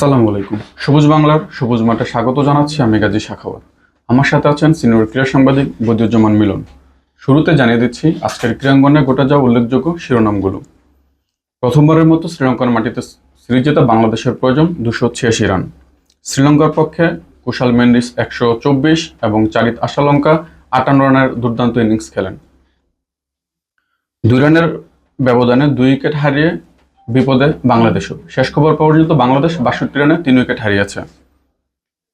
আসসালামু আলাইকুম। সবুজ বাংলার সবুজ মাঠে স্বাগত জানাচ্ছি আমি গাজী শাখাওয়াত। আমার সাথে আছেন সিনিয়র ক্রীড়া সাংবাদিক বদিউজ্জামান মিলন। শুরুতে জানিয়ে দিচ্ছি, আজকের ক্রীড়াঙ্গনে ঘটে যাওয়া উল্লেখযোগ্য শিরোনামগুলো। প্রথমবারের মতো শ্রীলঙ্কার মাটিতে সিরিজ জেতা বাংলাদেশের প্রয়োজন দুশো ছিয়াশি রান। শ্রীলঙ্কার পক্ষে কুশাল মেন্ডিস একশো চব্বিশ এবং চারিত আশালঙ্কা আটান্ন রানের দুর্দান্ত ইনিংস খেলেন। দুই রানের ব্যবধানে দুই উইকেট হারিয়ে বিপদে বাংলাদেশও। শেষ খবর পর্যন্ত বাংলাদেশ বাষট্টি রানে তিন উইকেট হারিয়েছে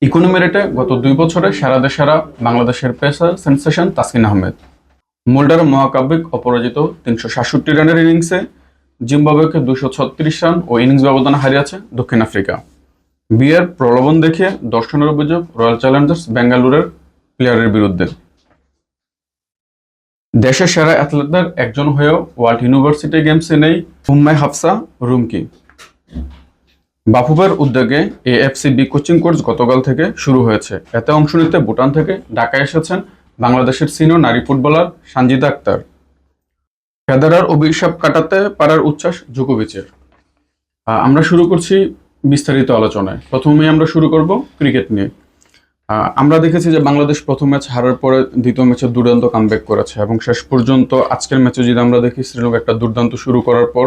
ইকোনমি রেটে গত দুই বছরে সেরা দেশেরা বাংলাদেশের pacer sensation Taskin Ahmed. Mulder মহাকাব্যিক অপরাজিত তিনশো সাতষট্টি রানের ইনিংসে জিম্বাবুয়েকে দুশো ছত্রিশ রান ও ইনিংস ব্যবধানে হারিয়েছে দক্ষিণ আফ্রিকা। বিয়ের প্রলোভন দেখিয়ে দর্শনের অভিযোগ রয়্যাল চ্যালেঞ্জার্স বেঙ্গালুরের প্লেয়ারের বিরুদ্ধে। দেশের সেরা অ্যাথলেটদের একজন হয়েও ওয়ার্ল্ড ইউনিভার্সিটি গেমসে নেই হুম্মাই হাফসা রুমকি। বাফুফের উদ্যোগে এএফসি বি কোচিং কোর্স গতকাল থেকে শুরু হয়েছে। এতে অংশ নিতে ভুটান থেকে ঢাকায় এসেছেন বাংলাদেশের সিনিয়র নারী ফুটবলার সানজিদা আক্তার। ফেদারার অভিশাপ কাটাতে পারার উচ্ছ্বাস জোকোভিচের। আমরা শুরু করছি বিস্তারিত আলোচনায়। প্রথমেই আমরা শুরু করব ক্রিকেট নিয়ে। আমরা দেখেছি যে বাংলাদেশ প্রথম ম্যাচ হারার পরে দ্বিতীয় ম্যাচে দুর্দান্ত কামব্যাক করেছে এবং শেষ পর্যন্ত আজকের ম্যাচে যদি আমরা দেখি শ্রীলঙ্কা একটা দুর্দান্ত শুরু করার পর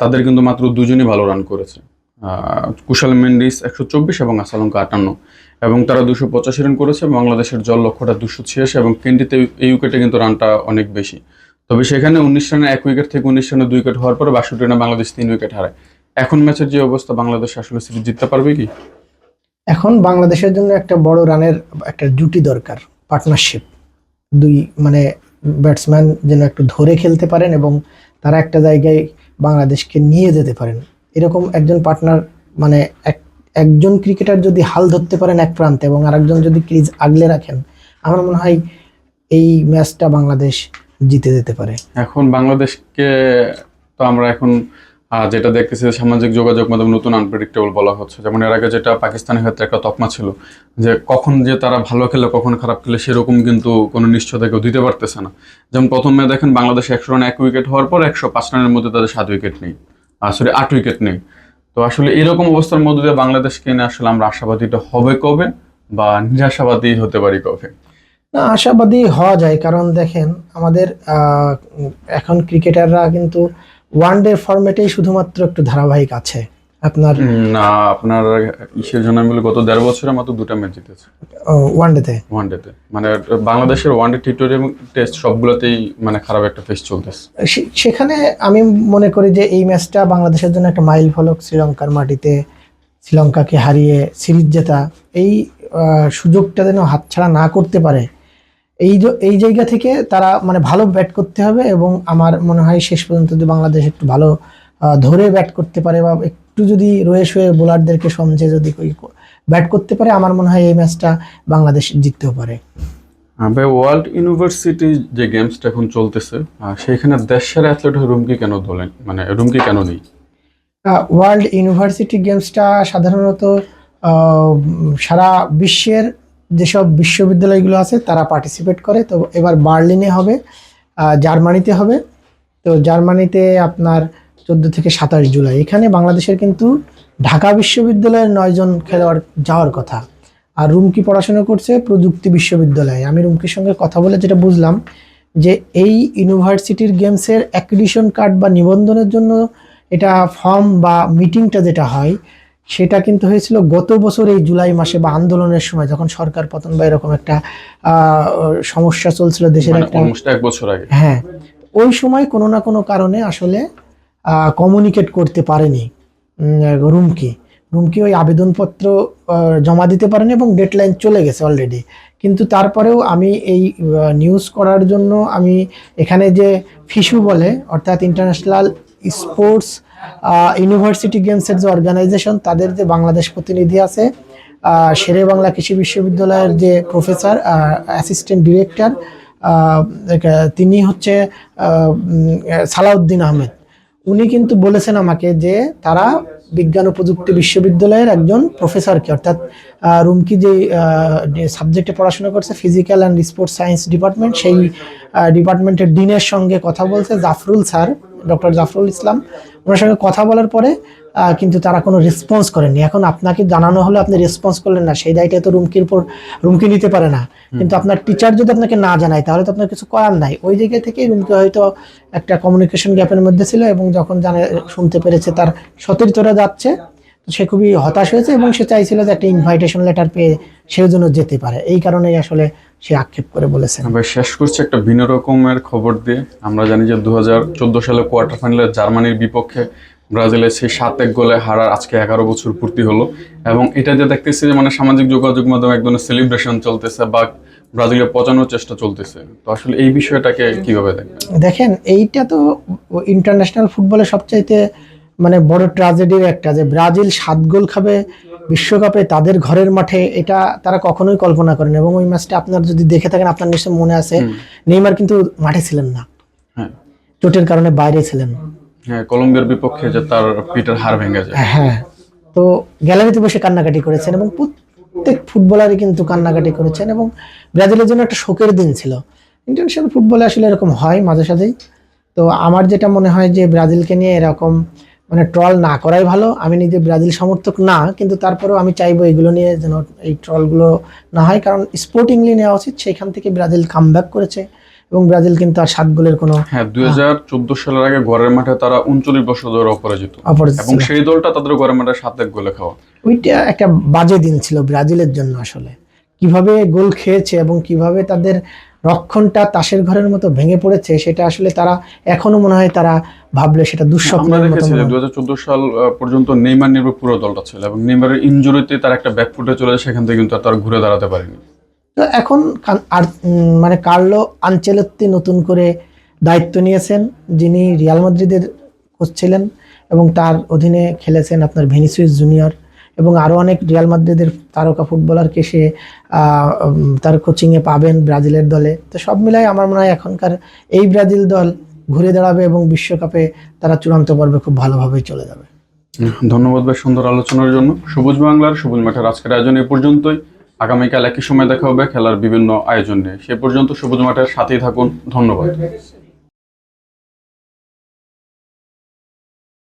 তাদের কিন্তু মাত্র দুজনই ভালো রান করেছে। কুশাল মেন্ডিস একশো চব্বিশ এবং আসালঙ্কা আটান্ন। এবং তারা দুশো পঁচাশি রান করেছে বাংলাদেশের জল লক্ষ্যটা দুশো ছিয়াশি এবং কেন্ডিতে এই উইকেটে কিন্তু রানটা অনেক বেশি। তবে সেখানে উনিশ রানে এক উইকেট থেকে উনিশ রানে দুই উইকেট হওয়ার পরে বাষট্টি রানে বাংলাদেশ তিন উইকেট হারায়। এখন ম্যাচের যে অবস্থা, বাংলাদেশ আসলে সিরিজ জিততে পারবে কি? এখন বাংলাদেশের জন্য একটা বড় রানের একটা জুটি দরকার পার্টনারশিপ দুই মানে ব্যাটসম্যান যেন একটু ধরে খেলতে পারেন এবং তারা একটা জায়গায় বাংলাদেশকে নিয়ে যেতে পারেন। এরকম একজন পার্টনার মানে এক, একজন ক্রিকেটার যদি হাল ধরতে পারেন এক প্রান্তে এবং আরেকজন যদি ক্রিজ আগলে রাখেন, আমার মনে হয় এই ম্যাচটা বাংলাদেশ জিতে যেতে পারে। এখন বাংলাদেশকে তো আমরা এখন আহ, যেটা দেখতেছি সামাজিক যোগাযোগ মাধ্যমে নতুন আনপ্রেডিক্টেবল বলা হচ্ছে। যেমন এর আগে যেটা পাকিস্তানের ক্ষেত্রে একটা তকমা ছিল যে কখন যে তারা ভালো খেলে কখন খারাপ খেলে সেরকম কিন্তু কোনো নিশ্চয়তা কেউ দিতে পারতেছে না। যেমন প্রথমে দেখেন বাংলাদেশ একশো রান এক উইকেট হওয়ার পর একশো পাঁচ রানের মধ্যে তাদের সাত উইকেট নেই। সরি আট উইকেট নেই। তো আসলে এরকম অবস্থার মধ্যে দিয়ে বাংলাদেশকে নিয়ে আসলে আমরা আশাবাদীটা হবে কবে বা নিরাশাবাদী হতে পারি কবে? না আশাবাদী হওয়া যায়। কারণ দেখেন আমাদের এখন ক্রিকেটাররা কিন্তু ওয়ান ডে ফরম্যাটেই শুধুমাত্র একটু ধারাবাহিক আছে। আপনার না আপনার ইসের জন্য আমি গত দেড় বছরে মাত্র দুটো ম্যাচ জিতেছে। ওয়ান ডেতে ওয়ান ডেতে মানে বাংলাদেশের ওয়ান ডে টি টেস্ট সবগুলোতেই মানে খারাপ একটা ফেস চলতেছে। সেখানে আমি মনে করি যে এই ম্যাচটা বাংলাদেশের জন্য একটা মাইল ফলক শ্রীলঙ্কার মাটিতে শ্রীলঙ্কাকে হারিয়ে সিরিজ জেতা এই সুযোগটা যেন হাতছাড়া না করতে পারে এই এই জায়গা থেকে তারা মানে ভালো ব্যাট করতে হবে এবং আমার মনে হয় শেষ পর্যন্ত যদি বাংলাদেশ একটু ভালো ধরে ব্যাট করতে পারে বা একটু যদি রয়ে শুয়ে বোলারদেরকে সমঝে যদি ব্যাট করতে পারে আমার মনে হয় এই ম্যাচটা বাংলাদেশ জিততেও পারে। ভাই ওয়ার্ল্ড ইউনিভার্সিটি যে গেমসটা এখন চলতেছে আহ, সেইখানে দেশের অ্যাথলেট রুমকি কেন ধরেন মানে রুমকি কেন নেই? ওয়ার্ল্ড ইউনিভার্সিটি গেমসটা সাধারণত সারা বিশ্বের যেসব বিশ্ববিদ্যালয়গুলো আছে, তারা পার্টিসিপেট করে। তো এবার বার্লিনে হবে জার্মানিতে হবে। তো জার্মানিতে আপনার চোদ্দ থেকে সাতাশ জুলাই। এখানে বাংলাদেশের কিন্তু ঢাকা বিশ্ববিদ্যালয়ের নয়জন খেলোয়াড় যাওয়ার কথা। আর রুমকি পড়াশোনা করছে প্রযুক্তি বিশ্ববিদ্যালয়ে। আমি রুমকির সঙ্গে কথা বলে যেটা বুঝলাম, যে এই ইউনিভার্সিটির গেমসের অ্যাক্রিডিশন কার্ড বা নিবন্ধনের জন্য এটা ফর্ম বা মিটিংটা যেটা হয় সেটা কিন্তু হয়েছিল গত বছর এই জুলাই মাসে বা আন্দোলনের সময় যখন সরকার পতন বা এরকম একটা সমস্যা চলছিল দেশের মানে একটা। এক বছর আগে। হ্যাঁ ওই সময় কোনো না কোনো কারণে আসলে কমিউনিকেট করতে পারেনি রুমকি। রুমকি ওই আবেদনপত্র জমা দিতে পারেনি এবং ডেডলাইন চলে গেছে অলরেডি কিন্তু তারপরেও আমি এই নিউজ করার জন্য আমি এখানে যে ফিশু বলে, অর্থাৎ ইন্টারন্যাশনাল স্পোর্টস ইউনিভার্সিটি গেমসের যে অর্গানাইজেশন তাদের যে বাংলাদেশ প্রতিনিধি আছে শেরে বাংলা কৃষি বিশ্ববিদ্যালয়ের যে প্রফেসর অ্যাসিস্ট্যান্ট ডিরেক্টর তিনি হচ্ছে সালাউদ্দিন আহমেদ। উনি কিন্তু বলেছেন আমাকে যে তারা বিজ্ঞান ও প্রযুক্তি বিশ্ববিদ্যালয়ের একজন প্রফেসরকে, অর্থাৎ রুমকি যে সাবজেক্টে পড়াশোনা করছে physical and sports science department সেই ডিপার্টমেন্টের ডিনের সঙ্গে কথা বলছে জাফরুল স্যার। ডক্টর জাফরুল ইসলাম। ওনার সঙ্গে কথা বলার পরে কিন্তু তারা কোনো রেসপন্স করেনি এখন আপনাকে জানানো হলে আপনি রেসপন্স করলেন না। সেই দায়টা তো রুমকির উপর রুমকি নিতে পারে না। কিন্তু আপনার টিচার যদি আপনাকে না জানায় তাহলে তো আপনার কিছু করার নাই। ওই জায়গা থেকেই রুমকি হয়তো একটা কমিউনিকেশন গ্যাপের মধ্যে ছিল এবং যখন জানে শুনতে পেরেছে তার সতীর্থরা যাচ্ছে সে খুবই হতাশ হয়েছে এবং সে চাইছিল যে একটা ইনভাইটেশন লেটার পেয়ে সেও যেন যেতে পারে। এই কারণেই আসলে সে আক্ষেপ করে বলেছেন। ভাই শেষ করছি একটা ভিন্ন রকমের খবর দিয়ে। আমরা জানি যে দুহাজার চোদ্দ সালে কোয়ার্টার ফাইনালে জার্মানির বিপক্ষে ব্রাজিলের সেই সাত এক গোলে হারার আজকে এগারো বছর পূর্তি হলো। এবং এটা যে দেখতেছি যে মানে সামাজিক যোগাযোগ মাধ্যমে এক ধরনের সেলিব্রেশন চলতেছে বা ব্রাজিলে পচানোর চেষ্টা চলতেছে। তো আসলে এই বিষয়টাকে কীভাবে দেখবেন? দেখেন এইটা তো ইন্টারন্যাশনাল ফুটবলের সবচাইতে মানে বড় ট্রাজেডির একটা যে ব্রাজিল সাত গোল খাবে বিশ্বকাপে তাদের ঘরের মাঠে এটা তারা কখনোই কল্পনা করেন এবং ওই ম্যাচটা আপনার যদি দেখে থাকেন আপনার নিশ্চয় মনে আছে নেইমার কিন্তু মাঠে ছিলেন না। হ্যাঁ। চোটের কারণে বাইরে ছিলেন। হ্যাঁ কলম্বিয়ার বিপক্ষে যে তার হাড় ভেঙে যায়। হ্যাঁ। তো গ্যালারিতে বসে কান্নাকাটি করেছেন এবং প্রত্যেক ফুটবলারই কিন্তু কান্নাকাটি করেছেন এবং ব্রাজিলের জন্য একটা শোকের দিন ছিল। ইন্টারন্যাশনাল ফুটবলে আসলে এরকম হয় মাঝে সাঝেই। তো আমার যেটা মনে হয় যে ব্রাজিলকে নিয়ে এরকম মানে ট্রল না করাই ভালো। আমি নিজে ব্রাজিল সমর্থক না কিন্তু তারপরেও আমি চাইব এগুলো নিয়ে যেন এই ট্রলগুলো না হয়। কারণ স্পোর্টিংলি নেওয়া উচিত সেখান থেকে ব্রাজিল কামব্যাক করেছে এবং ব্রাজিল কিন্তু আর সাত গোলের কোনো হ্যাঁ দুই সালের আগে ঘরের মাঠে তারা উনচল্লিশ বছর ধরে অপরাজিত। এবং সেই দলটা তাদের ঘরের মাঠে সাত এক গোলে খাওয়া। ওইটা একটা বাজে দিন ছিল ব্রাজিলের জন্য আসলে। কীভাবে গোল খেয়েছে এবং কীভাবে তাদের রক্ষণটা তাসের ঘরের মতো ভেঙে পড়েছে সেটা আসলে তারা এখনও মনে হয় তারা ভাবলে সেটা দুঃস্বপ্নের মতো দেখেছি মনে যে সাল পর্যন্ত নেইমার নির্ভর পুরো দলটা ছিল এবং নেইমারের ইনজুরিতে তার একটা ব্যাকফুটে চলে যায় সেখান থেকে কিন্তু আর তারা ঘুরে দাঁড়াতে পারেনি। তো এখন আর মানে কার্লো আনচেলত্তি নতুন করে দায়িত্ব নিয়েছেন যিনি রিয়াল মাদ্রিদের কোচ ছিলেন এবং তার অধীনে খেলেছেন আপনার ভেনিসিয়াস জুনিয়র। এবং আরও অনেক রিয়াল মাদ্রিদের তারকা ফুটবলারকে সে তার কোচিংয়ে পাবেন ব্রাজিলের দলে। তো সব মিলাই আমার মনে হয় এখনকার এই ব্রাজিল দল ঘুরে দাঁড়াবে এবং বিশ্বকাপে তারা চূড়ান্ত পর্বে খুব ভালোভাবেই চলে যাবে। ধন্যবাদ ভাই সুন্দর আলোচনার জন্য। সবুজ বাংলার, সবুজ মাঠের আজকের আয়োজন এই পর্যন্তই। আগামীকাল একই সময় দেখা হবে খেলার বিভিন্ন আয়োজন নিয়ে। সে পর্যন্ত সবুজ মাঠের সাথেই থাকুন। ধন্যবাদ।